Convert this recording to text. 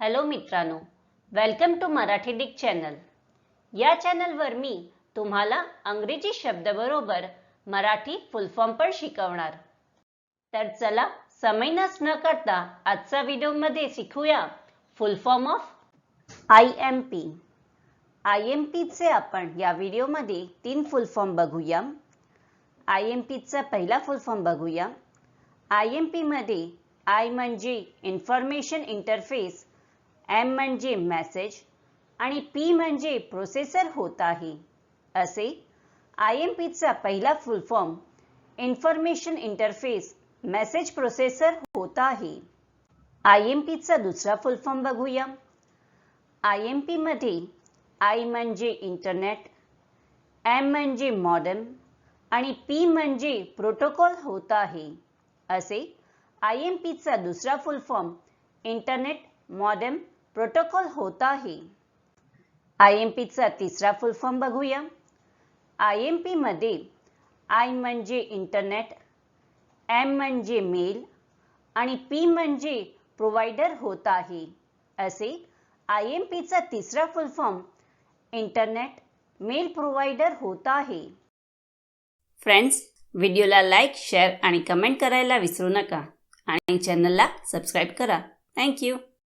Hello मित्रांनो welcome to Marathi डिक channel या चॅनलवर मी तुम्हाला अंग्रेजी शब्दाबरोबर मराठी फुल फॉर्म पण शिकवणार. तर चला समय नस न करता आजचा व्हिडिओमध्ये शिकूया full form of I M P I M पीचे आपण या व्हिडिओमध्ये तीन फुल फॉर्म बघूया. आय एम पीचा पहिला फुल फॉर्म बघूया. आय एम पीमध्ये आय म्हणजे इन्फॉर्मेशन इंटरफेस एम म्हणजे मेसेज आणि पी म्हणजे प्रोसेसर होत आहे. असे आय एम पीचा पहिला full form information interface message processor होत आहे. आय एम पीचा दुसरा फुल फॉर्म बघूया. आय एम पीमध्ये आय म्हणजे इंटरनेट एम म्हणजे मॉडर्न आणि पी म्हणजे प्रोटोकॉल होत आहे. असे आय एम पीचा दुसरा full form internet modern protocol होत आहे. आय एम पीचा तिसरा फुल फॉर्म बघूया. आय एम पीमध्ये आय म्हणजे इंटरनेट एम म्हणजे मेल आणि पी म्हणजे प्रोव्हायडर होत आहे. असे आय एम पीचा तिसरा full form internet mail provider होत आहे. फ्रेंड्स व्हिडिओला लाईक शेअर आणि कमेंट करायला विसरू नका. आणि चॅनलला सबस्क्राईब करा. थँक्यू.